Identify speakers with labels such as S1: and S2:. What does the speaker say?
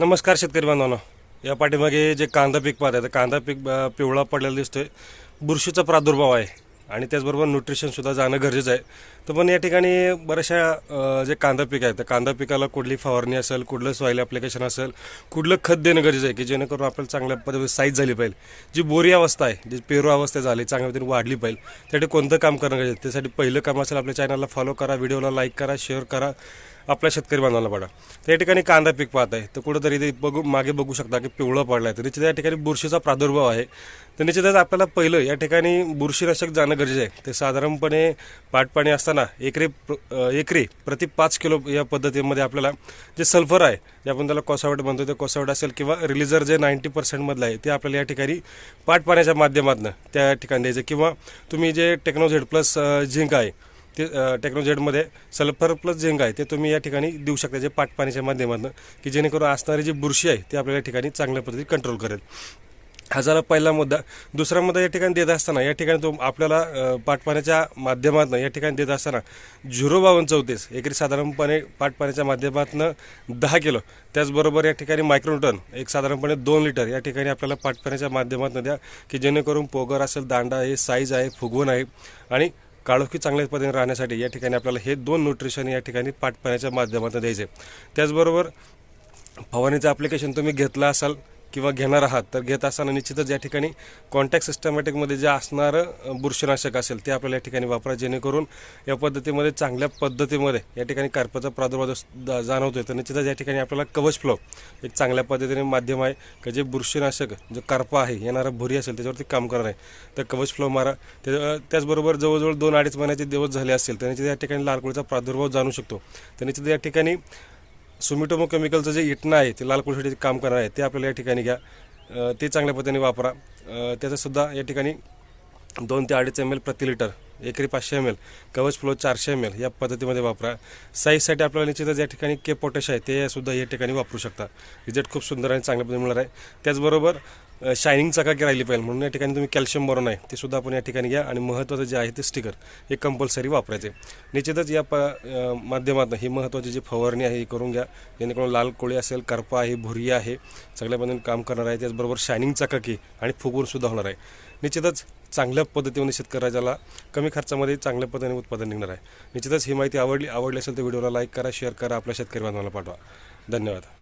S1: नमस्कार शेतकरी बांधवांनो. या पाठीमागे जे कांदा पीक पाहत आहे तर कांदा पीक पिवळा पडलेला दिसतोय. बुरशीचा प्रादुर्भाव आहे आणि त्याचबरोबर न्यूट्रिशनसुद्धा जाणं गरजेचं आहे. तर पण या ठिकाणी बऱ्याचशा जे कांदा पीक आहे तर कांदा पिकाला कुठली फवारणी असेल कुठलं सॉईल ॲप्लिकेशन असेल कुठलं खत देणं गरजेचं आहे की जेणेकरून आपल्याला चांगल्या पद्धतीने साईज झाली पाहिजे. जी बोरी अवस्था आहे जी पेरू अवस्था झाली चांगल्या पद्धतीने वाढली पाहिजे. त्यासाठी कोणतं काम करणं गरजेचं आहे? त्यासाठी पहिलं काम असेल आपल्या चॅनलला फॉलो करा व्हिडिओला लाईक करा शेअर करा. आपल्या शेतकरी बांधवाला पडा. त्या ठिकाणी कांदा पीक पाहत आहे. तर कुठंतरी ते बघू मागे बघू शकता की पिवळं पडलं आहे तर निश्चित या ठिकाणी बुरशीचा प्रादुर्भाव आहे. तर निश्चितच आपल्याला पहिलं या ठिकाणी बुरशीनाशक जाणं गरजेचं आहे. ते साधारणपणे पाटपाणी असताना एकरी एकरी प्रति पाच किलो या पद्धतीमध्ये आपल्याला जे सल्फर आहे जे आपण त्याला कोसावट म्हणतो ते कोसावट असेल किंवा रिलीजर जे नाईन्टी पर्सेंटमधलं आहे ते आपल्याला या ठिकाणी पाटपाण्याच्या माध्यमातून त्या ठिकाणी द्यायचं किंवा तुम्ही जे टेक्नोझेड प्लस झिंक आहे ते टेक्नोजेडमध्ये सल्फर प्लस झेंग आहे ते तुम्ही या ठिकाणी देऊ शकता जे पाटपाण्याच्या माध्यमातून की जेणेकरून असणारी जी बुरशी आहे ती आपल्या या ठिकाणी चांगल्या पद्धतीने कंट्रोल करेल. हा झाला पहिला मुद्दा. दुसरा मुद्दा या ठिकाणी देत असताना या ठिकाणी तो आपल्याला पाटपाण्याच्या माध्यमातून या ठिकाणी देत असताना झिरो बावन्न चौतीस एकरी साधारणपणे पाटपाण्याच्या माध्यमातून दहा किलो त्याचबरोबर या ठिकाणी मायक्रोटन एक साधारणपणे दोन लिटर या ठिकाणी आपल्याला पाटपाण्याच्या माध्यमातून द्या की जेणेकरून पोगर असेल दांडा आहे साईज आहे फुगवण आहे आणि काळोखी चांगल्या पद्धतीने राहण्यासाठी या ठिकाणी आपल्याला हे दोन न्यूट्रिशन या ठिकाणी पाठपाण्याच्या माध्यमातून द्यायचे. त्याचबरोबर फवारणीचं ॲप्लिकेशन तुम्ही घेतलं असाल किंवा घेणार आहात तर घेत असताना निश्चितच या ठिकाणी कॉन्टॅक्ट सिस्टमॅटिकमध्ये जे असणारं बुरशीनाशक असेल ते आपल्याला या ठिकाणी वापरा जेणेकरून या पद्धतीमध्ये चांगल्या पद्धतीमध्ये या ठिकाणी कार्पाचा प्रादुर्भाव जस- जा- जाणवतोय. तर निश्चितच या ठिकाणी आपल्याला कवच फ्लो एक चांगल्या पद्धतीने माध्यम आहे की जे बुरशीनाशक जो कार्पा आहे येणारा भुरी असेल त्याच्यावरती काम करणार आहे. तर कवच फ्लो मारा. त्या त्याचबरोबर जवळजवळ दोन अडीच महिन्याचे दिवस झाले असेल तर निश्चित या ठिकाणी लाल कोळीचा प्रादुर्भाव जाणू शकतो. तर निश्चित या ठिकाणी सुमिटोमो केमिकलचं जे इटणं आहे ते लाल कोळीसाठी काम करणार आहे ते आपल्याला या ठिकाणी घ्या. ते चांगल्या पद्धतीने वापरा. त्याचंसुद्धा या ठिकाणी दोन ते अडीच एम एल प्रति लिटर एकरी पाचशे एम एल कवच फ्लो चारशे एम एल या पद्धतीमध्ये वापरा. साईजसाठी आपल्याला निश्चितच या ठिकाणी के पोटॅश आहे ते सुद्धा या ठिकाणी वापरू शकता. रिझल्ट खूप सुंदर आणि चांगल्या पद्धतीने मिळणार आहे. त्याचबरोबर शायनिंग चकाकी राहिली पाहिजे म्हणून या ठिकाणी तुम्ही कॅल्शियम बरोन आहे ते सुद्धा आपण या ठिकाणी घ्या. आणि महत्त्वाचं जे आहे ते स्टिकर हे कंपल्सरी वापरायचे. निश्चितच या प माध्यमातून ही महत्त्वाची जी फवारणी आहे ही करून घ्या. जेणेकरून लाल कोळी असेल करपा आहे भुरी आहे सगळ्या पद्धतीने काम करणार आहे. त्याचबरोबर शायनिंग चकाकी आणि फुगूनसुद्धा होणार आहे. निश्चितच चांगल्या पद्धतीने शेतकऱ्याला कमी खर्चामध्ये चांगल्या पद्धतीने उत्पादन निघणार आहे. निश्चितच ही माहिती आवडली आवडली असेल तर व्हिडिओला लाईक करा शेअर करा आपल्या शेतकरी बांधवांना पाठवा. धन्यवाद.